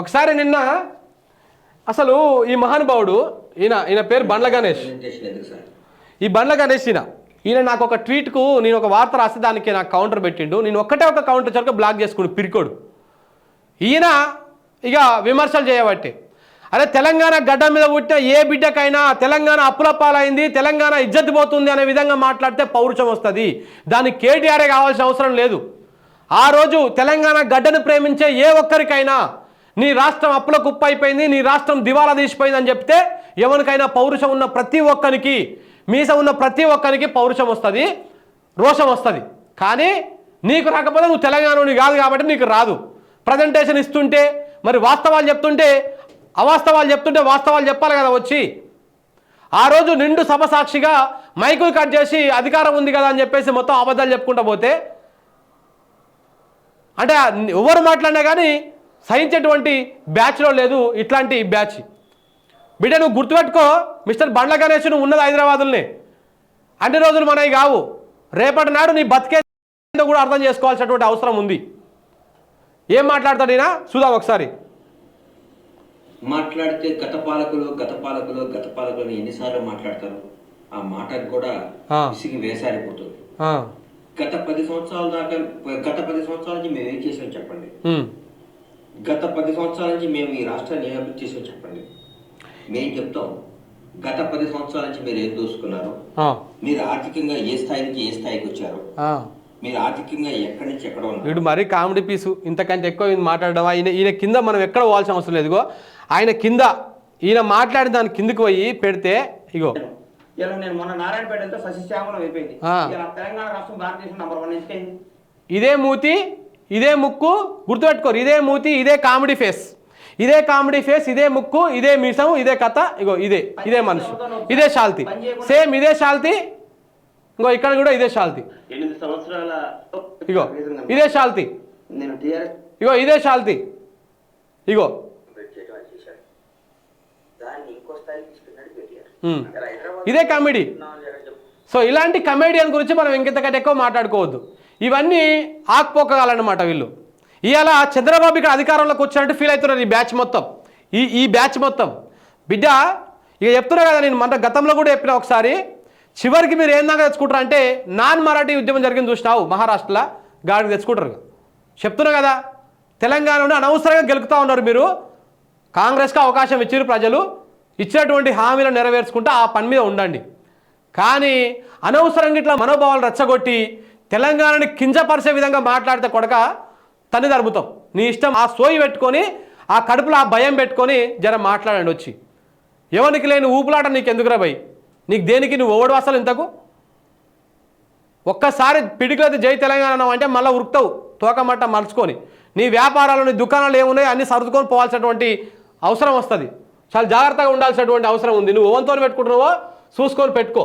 ఒకసారి నిన్న అసలు ఈ మహానుభావుడు ఈయన ఈయన పేరు బండ్ల గణేష్. ఈ బండ్ల గణేష్ ఈయన. ఈయన నాకు ఒక ట్వీట్కు నేను ఒక వార్త రాస్తే దానికి నాకు కౌంటర్ పెట్టిండు. నేను ఒక్కటే ఒక కౌంటర్ చరకు బ్లాక్ చేసుకుండు పిరికోడు. ఈయన ఇక విమర్శలు చేయబట్టి అరే తెలంగాణ గడ్డ మీద పుట్టిన ఏ బిడ్డకైనా తెలంగాణ అప్పుల పాలైంది తెలంగాణ ఇజ్జత్ పోతుంది అనే విధంగా మాట్లాడితే పౌరుషం వస్తుంది. దానికి కేటీఆర్ఏ కావాల్సిన అవసరం లేదు. ఆ రోజు తెలంగాణ గడ్డను ప్రేమించే ఏ ఒక్కరికైనా నీ రాష్ట్రం అప్పుల కుప్ప అయిపోయింది నీ రాష్ట్రం దివాలా తీసిపోయింది అని చెప్తే ఎవరికైనా పౌరుషం ఉన్న ప్రతి ఒక్కరికి మీస ఉన్న ప్రతి ఒక్కరికి పౌరుషం వస్తుంది రోషం వస్తుంది. కానీ నీకు రాకపోతే నువ్వు తెలంగాణని కాదు కాబట్టి నీకు రాదు. ప్రజెంటేషన్ ఇస్తుంటే మరి వాస్తవాలు చెప్తుంటే అవాస్తవాలు చెప్తుంటే వాస్తవాలు చెప్పాలి కదా వచ్చి. ఆ రోజు నిండు సభ సాక్షిగా మైకులు కట్ చేసి అధికారం ఉంది కదా అని చెప్పేసి మొత్తం అబద్ధాలు చెప్పుకుంటూ పోతే అంటే ఎవరు మాట్లాడినా కానీ సహించేటువంటి బ్యాచ్లో లేదు ఇట్లాంటి బ్యాచ్. బిడ్డ నువ్వు గుర్తుపెట్టుకో మిస్టర్ బండ్ల గణేష్ నువ్వు ఉన్నది హైదరాబాదుల్నే. అన్ని రోజులు మనవి కావు. రేపటి నాడు నీ బతికే కూడా అర్థం చేసుకోవాల్సినటువంటి అవసరం ఉంది. ఏం మాట్లాడతాడు ఈయన చూద్దాం ఒకసారి. మాట్లాడితే గత పాలకులు గత పాలకులు గత పాలకులు ఎన్నిసార్లు మాట్లాడతారు. ఆ మాటకు కూడా. విసిగి వేసారిపోతుంది. గత పది సంవత్సరాల దాకా గత పది సంవత్సరాల నుంచి మేము ఏం చేసాం చెప్పండి? గత పది సంవత్సరాల నుంచి మేము ఈ రాష్ట్రాన్ని ఏం అభివృద్ధి చేసాం చెప్పండి? మేము చెప్తాం గత పది సంవత్సరాల నుంచి మీరు ఏం దోసుకున్నారు మీరు ఆర్థికంగా ఏ స్థాయి నుంచి ఏ స్థాయికి వచ్చారు. మీరు ఆర్థికంగా ఎక్కడి నుంచి ఎక్కడ ఉన్నారు? వీడు మరీ కామెడీ పీసు ఇంతకంటే ఎక్కువ మాట్లాడడం ఈయన ఈయన కింద మనం ఎక్కడ పోవాల్సిన అవసరం లేదుగో ఆయన కింద ఈయన మాట్లాడిన దాని కిందకి పోయి పెడితే ఇగో. ఇలా నేను మొన్న నారాయణపేట వెళ్తే సస్యశ్యామలం అయిపోయింది. తెలంగాణ రాష్ట్రం భారతదేశం నంబర్ వన్ ఇదే మూతి ఇదే ముక్కు గుర్తుపెట్టుకోరు. ఇదే మూతి ఇదే కామెడీ ఫేస్. ఇదే కామెడీ ఫేస్ ఇదే ముక్కు ఇదే మీసం ఇదే కథ ఇగో ఇదే ఇదే మనిషి ఇదే శాల్తి. సేమ్ ఇదే శాల్తి ఇంకో ఇక్కడ కూడా ఇదే శాల్తి. ఇగో ఇదే శాల్తి. ఇగో ఇదే శాల్తి. ఇగో. ఇదే కామెడీ. సో ఇలాంటి కమేడియన్ గురించి మనం ఇంకెంతకంటే ఎక్కువ మాట్లాడుకోవద్దు. ఇవన్నీ ఆకుపోకగాలన్నమాట వీళ్ళు. ఇవాళ చంద్రబాబు ఇక్కడ అధికారంలోకి వచ్చినట్టు ఫీల్ అవుతున్నారు ఈ బ్యాచ్ మొత్తం. ఈ ఈ బ్యాచ్ మొత్తం. బిడ్డ ఇక చెప్తున్నా కదా నేను మన గతంలో కూడా చెప్పిన ఒకసారి చివరికి మీరు ఏం దాకా తెచ్చుకుంటారు అంటే నాన్ మరాఠీ ఉద్యమం జరిగింది చూసినావు మహారాష్ట్రలో గాడికి తెచ్చుకుంటారు చెప్తున్నా కదా తెలంగాణలో అనవసరంగా గెలుకుతా ఉన్నారు మీరు. కాంగ్రెస్కి అవకాశం ఇచ్చారు ప్రజలు ఇచ్చినటువంటి హామీలను నెరవేర్చుకుంటూ ఆ పని మీద ఉండండి. కానీ అనవసరంగా ఇట్లా మనోభావాలు రెచ్చగొట్టి తెలంగాణని కించపరిచే విధంగా మాట్లాడితే కొడక తన్ని తరుముతాం. నీ ఇష్టం ఆ సోయి పెట్టుకొని ఆ కడుపులో ఆ భయం పెట్టుకొని జర మాట్లాడండి వచ్చి. ఎవరికి లేని ఊపులాట నీకు ఎందుకురా భయ్? నీకు దేనికి నువ్వు ఓడు అసలు ఇంతకు? ఒక్కసారి పిడికిలైతే జై తెలంగాణ అంటే మళ్ళీ ఉరుకుతావు తోకమట్ట మలుచుకొని. నీ వ్యాపారాలు నీ దుకాణాలు ఏమున్నాయి అన్నీ సర్దుకొని పోవాల్సినటువంటి అవసరం వస్తుంది. చాలా జాగ్రత్తగా ఉండాల్సినటువంటి అవసరం ఉంది. నువ్వు ఓవంతో పెట్టుకుంటున్నావో చూసుకొని పెట్టుకో.